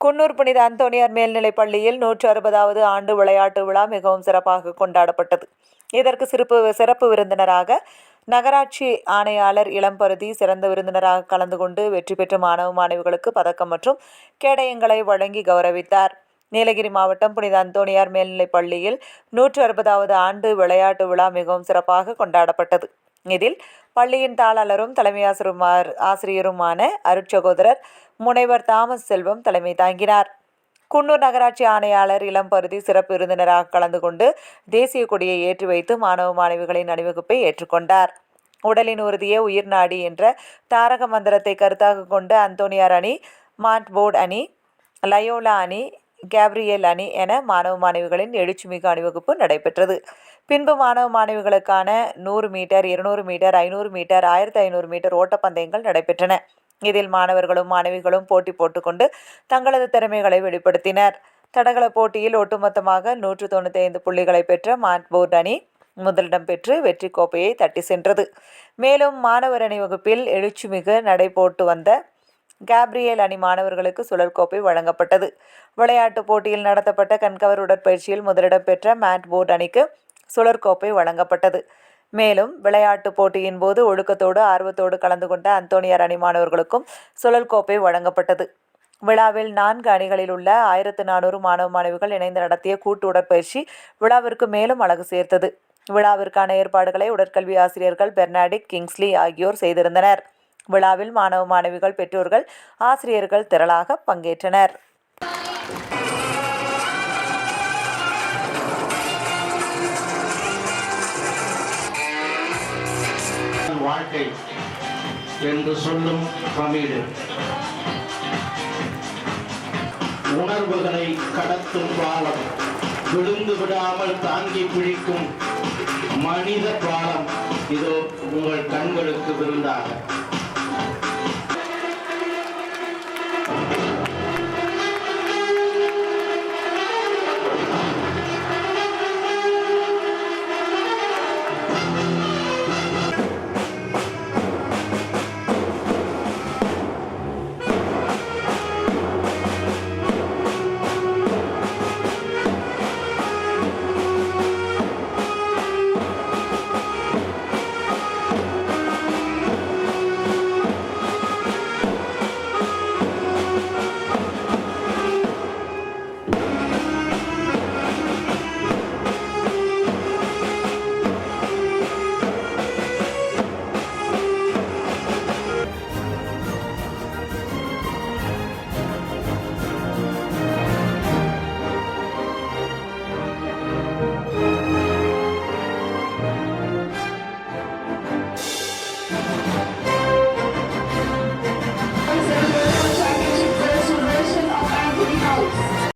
குன்னூர் புனித அந்தோனியார் மேல்நிலைப் பள்ளியில் நூற்று அறுபதாவது ஆண்டு விளையாட்டு விழா மிகவும் சிறப்பாக கொண்டாடப்பட்டது. இதற்கு சிறப்பு சிறப்பு விருந்தினராக நகராட்சி ஆணையாளர் இளம்பருதி சிறந்த விருந்தினராக கலந்து கொண்டு வெற்றி பெற்ற மாணவ மாணவிகளுக்கு பதக்கம் மற்றும் கேடயங்களை வழங்கி கௌரவித்தார். நீலகிரி மாவட்டம் புனித அந்தோனியார் மேல்நிலைப் பள்ளியில் நூற்று அறுபதாவது ஆண்டு விளையாட்டு விழா மிகவும் சிறப்பாக கொண்டாடப்பட்டது. இதில் பள்ளியின் தாளாளரும் தலைமை ஆசிரியருமார் ஆசிரியருமான அருட்சகோதரர் முனைவர் தாமஸ் செல்வம் தலைமை தாங்கினார். குன்னூர் நகராட்சி ஆணையாளர் இளம்பருதி சிறப்பு விருந்தினராக கலந்து கொண்டு தேசிய கொடியை ஏற்றி வைத்து மாணவ மாணவிகளின் அணிவகுப்பை ஏற்றுக்கொண்டார் உடலின் உறுதியே உயிர் நாடி என்ற தாரக மந்திரத்தை கருத்தாக கொண்டு அந்தோனியார் அணி மாண்ட்போர்ட் அணி லயோலா அணி கேப்ரியல் அணி என மாணவ மாணவிகளின் எழுச்சிமிகு அணிவகுப்பு நடைபெற்றது. பின்பு மாணவ மாணவிகளுக்கான நூறு மீட்டர் இருநூறு மீட்டர் ஐநூறு மீட்டர் ஆயிரத்தி ஐநூறு மீட்டர் ஓட்டப்பந்தயங்கள் நடைபெற்றன. இதில் மாணவர்களும் மாணவிகளும் போட்டி போட்டுக்கொண்டு தங்களது திறமைகளை வெளிப்படுத்தினர். தடகள போட்டியில் ஒட்டுமொத்தமாக நூற்று தொண்ணூற்றி ஐந்து புள்ளிகளை பெற்ற மாட்போர்ட் அணி முதலிடம் பெற்று வெற்றி கோப்பையை தட்டி சென்றது. மேலும் மாணவர் அணிவகுப்பில் எழுச்சிமிகு நடை போட்டு வந்த கேப்ரியல் அணி மாணவர்களுக்கு சுழற்கோப்பை வழங்கப்பட்டது. விளையாட்டுப் போட்டியில் நடத்தப்பட்ட கண்கவர் உடற்பயிற்சியில் முதலிடம் பெற்ற மேட் போர்ட் அணிக்கு சுழற்கோப்பை வழங்கப்பட்டது. மேலும் விளையாட்டுப் போட்டியின் போது ஒழுக்கத்தோடு ஆர்வத்தோடு கலந்து கொண்ட அந்தோனியார் அணி மாணவர்களுக்கும் சுழல் கோப்பை வழங்கப்பட்டது. விழாவில் நான்கு அணிகளில் உள்ள ஆயிரத்து நானூறு மாணவ மாணவிகள் இணைந்து நடத்திய கூட்டு உடற்பயிற்சி விழாவிற்கு மேலும் அழகு சேர்த்தது. விழாவிற்கான ஏற்பாடுகளை உடற்கல்வி ஆசிரியர்கள் பெர்னாடிக் கிங்ஸ்லி ஆகியோர் செய்திருந்தனர். விழாவில் மாணவ மாணவிகள் பெற்றோர்கள் ஆசிரியர்கள் திரளாக பங்கேற்றனர். வாழ்க்கை என்று சொல்லும் தமிழ். உணர்வுகளை கடத்தும் பாலம் விழுந்து விடாமல் தாங்கி பிழிக்கும் மனித பாலம் இதோ உங்கள் கண்களுக்கு விருந்தாக.